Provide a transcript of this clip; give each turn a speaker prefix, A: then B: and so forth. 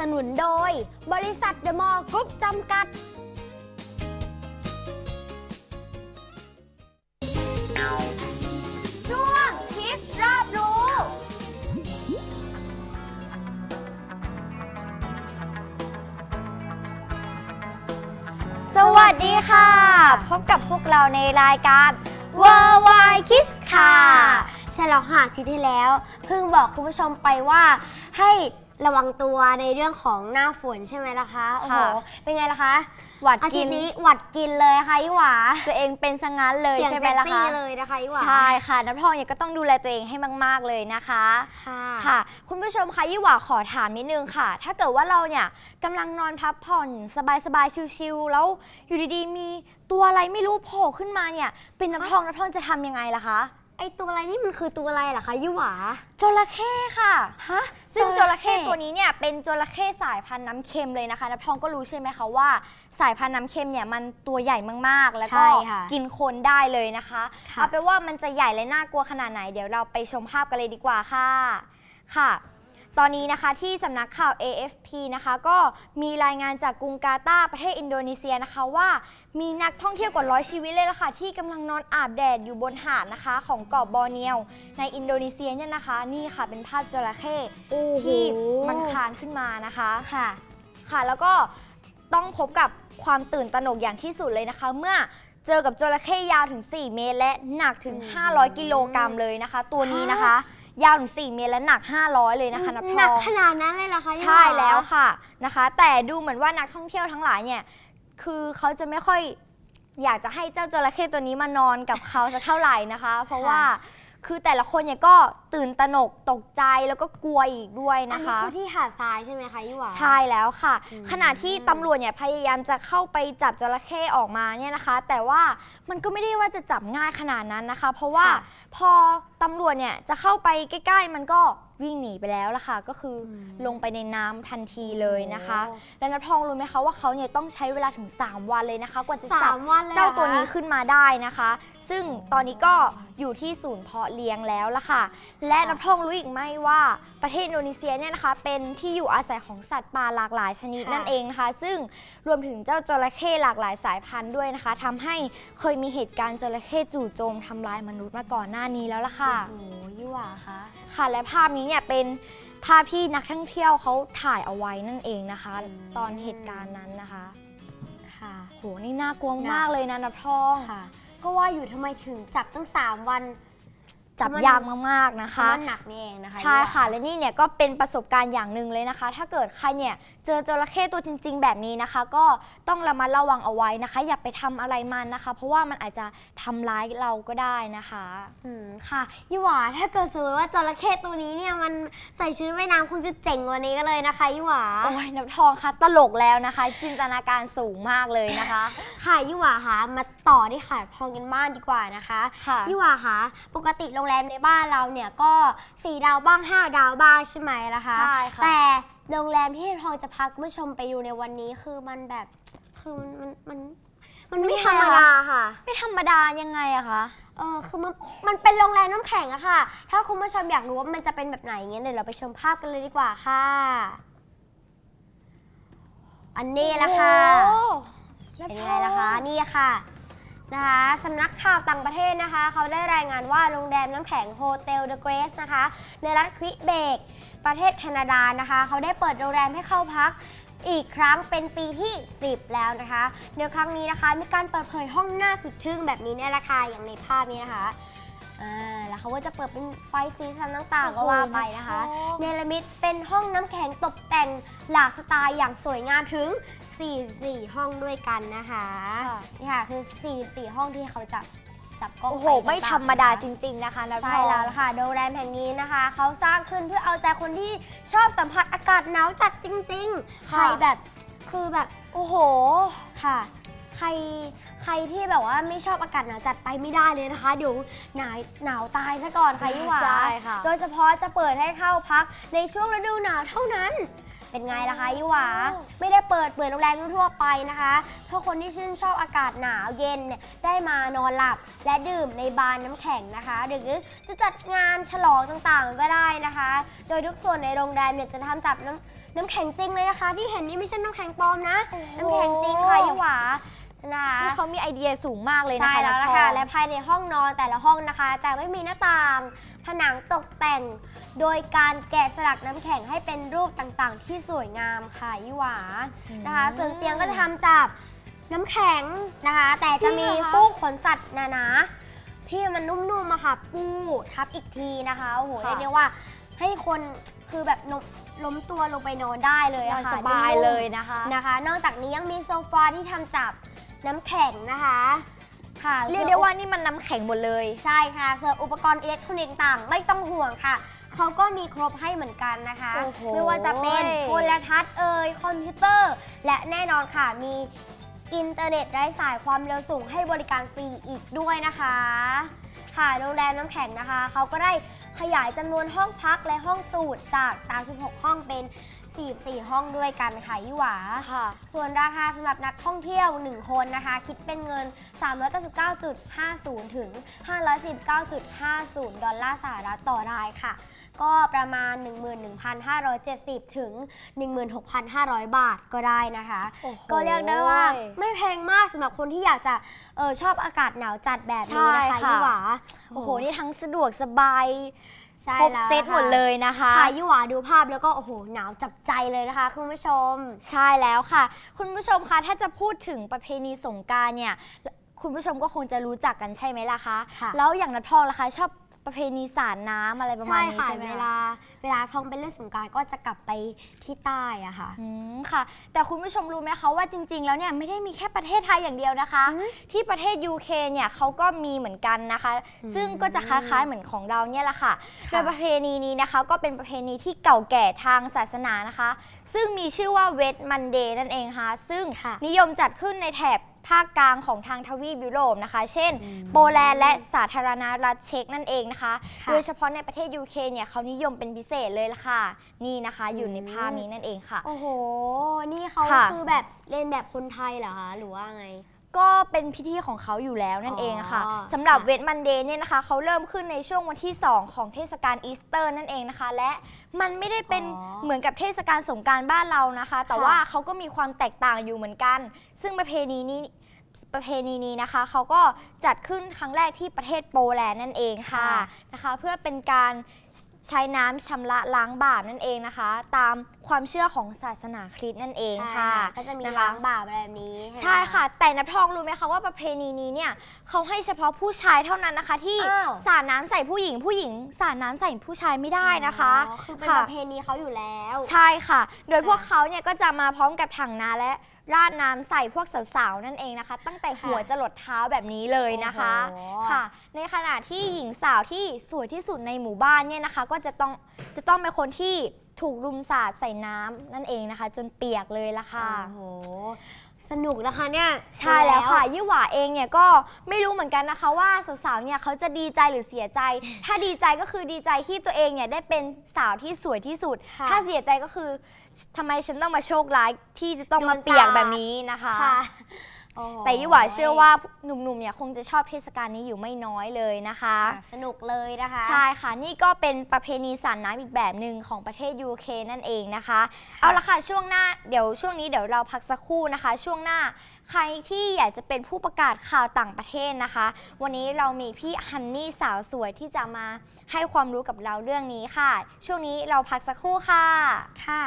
A: สนับสนุนโดย บริษัทเดอะมอลล์กรุ๊ปจำกัด ช่วงคิดรอบรู้ สวัสดีค่ะ พบกับพวกเราในรายการ w o r l d w i d e Kiss ค่ะ ใช่แล้วค่ะทีที่แล้ว เพิ่งบอกคุณผู้ชมไปว่าให้ ระวังตัวในเรื่องของหน้าฝนใช่ไหมล่ะคะ โอ้โห
B: ค่ะ
A: เป็นไงล่ะคะ
B: หวัด
A: อาทิ
B: กิ
A: ต
B: น
A: ย์นี้หวัดกินเลยค่ะยี่หวา
B: ตัวเองเป็นซะงั้นเลย
A: เสียง
B: ใช่ไหม
A: เซ็ก
B: ล่ะ
A: ซี่
B: คะ
A: เลยนะคะยี่หวา
B: ใช่ค่ะน้ำทองเนี่ยก็ต้องดูแลตัวเองให้มาก ๆ เลยนะคะ
A: ค่ะ
B: ค่ะ คุณผู้ชมคะยี่หว่าขอถามนิดนึงค่ะ ถ้าเกิดว่าเราเนี่ยกำลังนอนพักผ่อนสบายๆชิลๆแล้วอยู่ดีๆ มีตัวอะไรไม่รู้โผล่ขึ้นมาเนี่ย เป็นน้ำทองน้ำทองจะทำยังไงล่ะคะ
A: ไอตัวอะไรนี่มันคือตัวอะไรล่ะคะยี่หวา
B: จระเข้ค่ะ
A: ฮะ
B: ซึ่งจ
A: จระ
B: ระ
A: เข้
B: เข้ตัวนี้เนี่ยเป็นจระเข้สายพันธุ์น้ำเค็มเลยนะคะน้ำทองก็รู้ใช่ไหมคะว่า สายพันธุ์น้ำเค็มเนี่ยมันตัวใหญ่มากๆ แล้วก็
A: ใช่ค่ะ
B: กินคนได้เลยนะคะ
A: ค่ะ
B: เอาเป็นว่ามันจะใหญ่และน่ากลัวขนาดไหนเดี๋ยวเราไปชมภาพกันเลยดีกว่าค่ะ ค่ะ ตอนนี้นะคะที่สำนักข่าว AFP นะคะก็มีรายงานจากกรุงกาตาร์ประเทศอินโดนีเซียนะคะว่ามีนักท่องเที่ยวกว่าร้อยชีวิตเลยล่ะค่ะที่กำลังนอนอาบแดดอยู่บนหาดนะคะ ของเกาะบอร์เนียว ในอินโดนีเซียเนี่ยนะคะ นี่ค่ะเป็นภาพจระเข้
A: โอ้โห
B: ที่มันคลานขึ้นมานะคะ
A: ค่ะ
B: ค่ะแล้วก็ต้องพบกับความตื่นตระหนกอย่างที่สุดเลยนะคะ เมื่อเจอกับจระเข้ยาวถึง 4 เมตร และหนักถึง
A: อืม
B: 500 กิโลกรัมเลยนะคะ ตัวนี้นะคะ ยาวถึง4เมตรและหนัก 500 เลยนะคะนับท
A: หนัก
B: อง
A: ขนาดนั้นเลยเหรอคะยี่หวา
B: ใช่แล้วค่ะนะคะ แต่ดูเหมือนว่านักท่องเที่ยวทั้งหลายเนี่ยคือเขาจะไม่ค่อยอยากจะให้เจ้าจระเข้ตัวนี้มานอนกับเขาสักเท่าไหร่นะคะ เพราะว่า คือแต่ละคนเนี่ยก็ตื่นตระหนกตกใจแล้วก็กลัวอีกด้วย
A: อัน
B: นะ
A: นี้
B: คะ
A: คือที่หาดทรายใช่ไหมคะยี่หวา
B: ใช่แล้วค่ะ
A: อืม
B: ขณะที่ตำรวจเนี่ยพยายามจะเข้าไปจับจระเข้ออกมาเนี่ยนะคะ แต่ว่ามันก็ไม่ได้ว่าจะจับง่ายขนาดนั้นนะคะ เพราะว่า
A: ค่ะ
B: พอตำรวจเนี่ยจะเข้าไปใกล้ ๆ มันก็ วิ่งหนีไปแล้วล่ะค่ะ ก็คืออ
A: ม
B: ลงไปในน้ำทันทีเลยนะคะ
A: โอ้
B: และนัททองรู้ไหมคะว่าเขาเนี่ยต้องใช้เวลาถึง 3 วันเลยนะคะ กว่าจะ
A: สา
B: จับ
A: มวันเลยหรอ
B: เจ้าตัวนี้
A: คะ
B: ขึ้นมาได้นะคะ ซึ่งตอนนี้ก็อยู่ที่ศูนย์เพาะเลี้ยงแล้วล่ะค่ะ และ
A: ค่ะ
B: นับทองรู้อีกไหมว่าประเทศอินโดนีเซียเนี่ยนะคะ เป็นที่อยู่อาศัยของสัตว์ป่าหลากหลายชนิด
A: ค่ะ
B: นั่นเองนะคะ ซึ่งรวมถึงเจ้าจระเข้หลากหลายสายพันธุ์ด้วยนะคะทำให้เคยมีเหตุการณ์จระเข้จู่โจมทำลายมนุษย์มาก่อนหน้านี้แล้วล่ะค่ะ
A: โอ้โห ยี่หวาคะ
B: ค่ะและภาพนี้เนี่ยเป็นภาพที่นักท่องเที่ยวเขาถ่ายเอาไว้นั่นเองนะคะ ตอนเหตุการณ์นั้นนะคะ
A: ค่ะ
B: โหนี่น่ากลัว
A: น่าม
B: มากเลยนะนับทอง
A: ค่ะก็ว่าอยู่ทำไมถึงจับตั้งสามวัน
B: จับ
A: มัน
B: ยากมากๆนะ
A: เพ
B: คะ
A: ราะมันหนักนี่เองนะคะ
B: ใช่
A: ยี่หวา
B: ค่ะและนี่เนี่ยก็เป็นประสบการณ์อย่างหนึ่งเลยนะคะ ถ้าเกิดใครเนี่ยเจอจระเข้ตัวจริง ๆ แบบนี้นะคะ ก็ต้องระมัดระวังเอาไว้นะคะ อย่าไปทำอะไรมันนะคะ เพราะว่ามันอาจจะทำร้ายเราก็ได้นะคะ
A: อืมค่ะยี่หวาถ้าเกิดสมมติว่าจระเข้ตัวนี้เนี่ยมันใส่ชุดว่ายน้ำคงจะเจ๋งกว่านี้ก็เลยนะคะยี่หวา
B: โอ้ยน้ำทองคะตลกแล้วนะคะ จินตนาการสูงมากเลยนะคะ
A: ค่ะยี่หวาคะมา ต่อที่หาดพองกันบ้านดีกว่านะคะ
B: ค่ะ
A: ยี่หวาคะปกติโรงแรมในบ้านเราเนี่ยก็สี่ดาวบ้างห้าดาวบ้างใช่ไหมล่ะคะ
B: ใช่ค่ะ
A: แต่โรงแรมที่ทองจะพาคุณผู้ชมไปดูในวันนี้คือมันแบบคือมันมันมันมันไม่ธรรมดาค่ะ
B: ไม่ธรรมดายังไงอะคะ
A: เออคือมันมันเป็นโรงแรมน้ำแข็งอะค่ะ ถ้าคุณผู้ชมอยากรู้ว่ามันจะเป็นแบบไหนเงี้ยเดี๋ยวเราไปชมภาพกันเลยดีกว่าค่ะ อันนี้แหละค่ะ
B: โอ้โห
A: เป็นไงล่ะคะ นี่ค่ะ นะคะสำนักข่าวต่างประเทศนะคะ เขาได้รายงานว่าโรงแรมน้ำแข็งโฮเทลเดอะเกรสนะคะ ในรัฐควิเบก ประเทศแคนาดานะคะ เขาได้เปิดโรงแรมให้เข้าพักอีกครั้งเป็นปีที่ 10 แล้วนะคะเดี๋ยวครั้งนี้นะคะ มีการเปิดเผยห้องหน้าสุดทึ่งแบบนี้เนี่ยแหละค่ะอย่างในภาพนี้นะคะอ่าแล้วเขาก็จะเปิดเป็นไฟสีสันต่างๆก็ว่าไปนะคะ เนรมิตเป็นห้องน้ำแข็งตกแต่งหลากสไตล์อย่างสวยงามถึง 44 ห้องด้วยกันนะคะ
B: ค่ะ
A: นี่ค่ะคือ44ห้องที่เขาจับจับกล้อง
B: โอ้โห
A: ป
B: ไม่
A: ต่งๆ
B: ธรรมดา
A: นะคะ
B: จริง ๆ นะคะนับท
A: ใช่
B: อง
A: แล้วล่ะค่ะโรงแรมแห่งนี้นะคะ เขาสร้างขึ้นเพื่อเอาใจคนที่ชอบสัมผัสอากาศหนาวจัดจริงๆใคร
B: ค่ะ
A: แบบคือแบบ
B: โอ้โห
A: ค่ะ ใครใครที่แบบว่าไม่ชอบอากาศหนาวจัดไปไม่ได้เลยนะคะ เดี๋ยวหนาวหนาวตายซะก่อนค่ะยี่หวา
B: ใช่ค่ะ
A: โดยเฉพาะจะเปิดให้เข้าพักในช่วงฤดูหนาวเท่านั้น เป็นไงล่ะคะยี่หวาไม่ได้เปิดเปิดโรงแรมทั่วไปนะคะเพื่อคนที่ชื่นชอบอากาศหนาวเย็นเนี่ยได้มานอนหลับและดื่มในบาร์น้ำแข็งนะคะหรือจะจัดงานฉลองต่างๆก็ได้นะคะ โดยทุกส่วนในโรงแรมเนี่ยจะทำจากน้ำน้ำแข็งจริงเลยนะคะ ที่เห็นนี่ไม่ใช่น้ำแข็งปลอมนะ น้ำแข็งจริงค่ะยี่หวา นะคะ
B: นี่เขามีไอเดียสูงมากเลยนะคะ
A: ใช่แล้วล่ะ
B: น้อง
A: ค่ะ
B: ทอง
A: และภายในห้องนอนแต่ละห้องนะคะ จะไม่มีหน้าต่าง ผนังตกแต่ง โดยการแกะสลักน้ำแข็งให้เป็นรูปต่างๆ ที่สวยงามค่ะยี่หวานะคะ ส่วนเตียงก็จะทำจากน้ำแข็งนะคะ แต่จะมีฟูกขนสัตว์หนาๆที่มันนุ่มๆอะค่ะ ปูทับอีกทีนะคะโอ้โหเรียกได้ว่าให้คนคือแบบนล้มตัวลงไปนอนได้เลย
B: นอ
A: อะ
B: น
A: ค่ะ
B: สบาย
A: นุ่มๆ
B: เลยนะคะ
A: นะคะ นอกจากนี้ยังมีโซฟาที่ทำจาก น้ำแข็งนะคะ ค่ะ
B: เรียกได้ว่านี่มันน้ำแข็งหมดเลย
A: ใช่ค่ะส่วนอุปกรณ์อิเล็กทรอนิกส์ต่างไม่ต้องห่วงค่ะ เขาก็มีครบให้เหมือนกันนะคะ
B: โอ้โห
A: ไม่ว่าจะเป็นโทรทัศน์เอ่ยคอมพิวเตอร์ และแน่นอนค่ะมีอินเทอร์เน็ตไร้สายความเร็วสูงให้บริการฟรีอีกด้วยนะคะ ค่ะโรงแรมน้ำแข็งนะคะ เขาก็ได้ขยายจำนวนห้องพักและห้องสูตรจาก 36 ห้องเป็น 44 ห้องด้วยกันค่ะยี่หวา
B: ค่ะ
A: ส่วนราคาสำหรับนักท่องเที่ยว 1 คนนะคะ คิดเป็นเงิน 399.50 ถึง 519.50 ดอลลาร์สหรัฐต่อรายค่ะ ก็ประมาณ 11,570 ถึง 16,500 บาทก็ได้นะคะ
B: โอ้โห
A: ก็เรียกได้ว่าไม่แพงมากสำหรับคนที่อยากจะเออชอบอากาศหนาวจัดแบบนี้นะคะ
B: ใช่ค่ะ
A: ยี่หวา
B: โอ้โห นี่ทั้งสะดวกสบาย
A: ใช่
B: ครบ
A: แล้ว
B: เซตหมดเลยนะคะ
A: ค่ะยี่หวาดูภาพแล้วก็โอ้โหหนาวจับใจเลยนะคะ คุณผู้ชม
B: ใช่แล้วค่ะ คุณผู้ชมคะถ้าจะพูดถึงประเพณีสงกรารเนี่ย คุณผู้ชมก็คงจะรู้จักกันใช่ไหมล่ะคะ
A: ค่ะ
B: แล้วอย่างนัดทองล่ะคะ ชอบ ประเพณีสาดน้ำอะไรประมาณนี้
A: ค่ะ
B: ใช่ไหม
A: เว
B: คะ
A: ลาเวลาท้องเป็นเรื่องสงกรารก็จะกลับไปที่ใต้อะค่ะ
B: อืมค่ะ แต่คุณผู้ชมรู้ไหมคะว่าจริง ๆ แล้วเนี่ยไม่ได้มีแค่ประเทศไทยอย่างเดียวนะคะ
A: อืม
B: ที่ประเทศ UK เนี่ยเขาก็มีเหมือนกันนะคะ
A: อืม
B: ซึ่งก็จะคล้ายๆเหมือนของเราเนี่ยแหละค่ะ
A: ค่ะ
B: โดยประเพณีนี้นะคะ ก็เป็นประเพณีที่เก่าแก่ทางศาสนานะคะ ซึ่งมีชื่อว่าเวทมันเดย์นั่นเองค่ะซึ่ง
A: ค่ะ
B: นิยมจัดขึ้นในแถบภาคกลางของทางทวีปยุโรปนะคะ เช่น
A: อืม
B: โปแลนด์และสาธารณรัฐเช็กนั่นเองนะคะ
A: ค่ะ
B: โดยเฉพาะในประเทศ UK เนี่ยเขานิยมเป็นพิเศษเลยละค่ะ นี่นะคะอยู่ในภาพนี้นั่นเองค่ะ
A: โอ้โห นี่เขา
B: ค่ะ
A: คือแบบเรียนแบบคนไทยเหรอคะ หรือว่าไง
B: ก็เป็นพิธีของเขาอยู่แล้วนั่นเองค่ะ
A: อ๋อ
B: สำหรับ
A: ค่ะ
B: เวทมันเดย์เนี่ยนะคะเขาเริ่มขึ้นในช่วงวันที่ 2 ของเทศกาลอีสเตอร์นั่นเองนะคะ และมันไม่ได้เป็น
A: อ๋อ
B: เหมือนกับเทศกาลสงกรารบ้านเรานะคะ แต่
A: ค่ะ
B: ว่าเขาก็มีความแตกต่างอยู่เหมือนกัน ซึ่งประเพณีนี้ประเพณีนี้นะคะเขาก็จัดขึ้นครั้งแรกที่ประเทศโปแลนด์นั่นเองค่ะนะคะ เพื่อเป็นการ ใช้น้ำชำระล้างบาปนั่นเองนะคะ ตามความเชื่อของศาสนาคริสต์นั่นเองค่ะ
A: ก็จะมี
B: นค
A: ล้างบาปอะไรแบบนี้ไหม
B: ใช่ค่ะ แต่นับทองรู้ไหมคะว่าประเพณีนี้เนี่ยเขาให้เฉพาะผู้ชายเท่านั้นนะคะ ที่
A: อ้าว
B: สาดน้ำใส่ผู้หญิงผู้หญิง สาดน้ำใส่ผู้ชายไม่ได้นะคะ
A: อ๋อคือเป็น
B: ค่ะ
A: ประเพณีเขาอยู่แล้ว
B: ใช่ค่ะ โดย
A: ค่ะ
B: พวกเขาเนี่ยก็จะมาพร้อมกับถังน้ำและ ราดน้ำใส่พวกสาวๆนั่นเองนะคะ ตั้งแต่หัว
A: ค่ะ
B: จรดเท้าแบบนี้เลยนะคะ
A: โอ้โห
B: ค่ะ ในขณะที่หญิงสาวที่สวยที่สุดในหมู่บ้านเนี่ยนะคะ ก็จะต้องจะต้องเป็นคนที่ถูกรุมสาดใส่น้ำนั่นเองนะคะ จนเปียกเลยละค่ะ
A: โอ้โห สนุกนะคะเนี่ย
B: ใช่แล้วค่ะ ยี่หว่าเองเนี่ยก็ไม่รู้เหมือนกันนะคะว่าสาวๆ เนี่ยเขาจะดีใจหรือเสียใจ ถ้าดีใจก็คือดีใจที่ตัวเองเนี่ยได้เป็นสาวที่สวยที่สุด
A: ค่ะ
B: ถ้าเสียใจก็คือทำไมฉันต้องมาโชคร้ายที่จะต้องมา
A: โดน
B: เปียก
A: สาด
B: แบบนี้นะคะ
A: ค่ะโอ้โแต่
B: ยี่หว่าเชื่อว่าหนุ่มๆเนี่ยคงจะชอบเทศกาลนี้อยู่ไม่น้อยเลยนะคะ
A: ค่ะสนุกเลยนะคะ
B: ใช่ค่ะ นี่ก็เป็นประเพณีสาดน้ำอีกแบบหนึ่งของประเทศ UK นั่นเองนะคะ เอาละค่ะช่วงหน้าเดี๋ยวช่วงนี้เดี๋ยวเราพักสักครู่นะคะ ช่วงหน้าใครที่อยากจะเป็นผู้ประกาศข่าวต่างประเทศนะคะ วันนี้เรามีพี่ฮันนี่สาวสวยที่จะมาให้ความรู้กับเราเรื่องนี้ค่ะ ช่วงนี้เราพักสักครู่ค่ะ
A: ค่ะ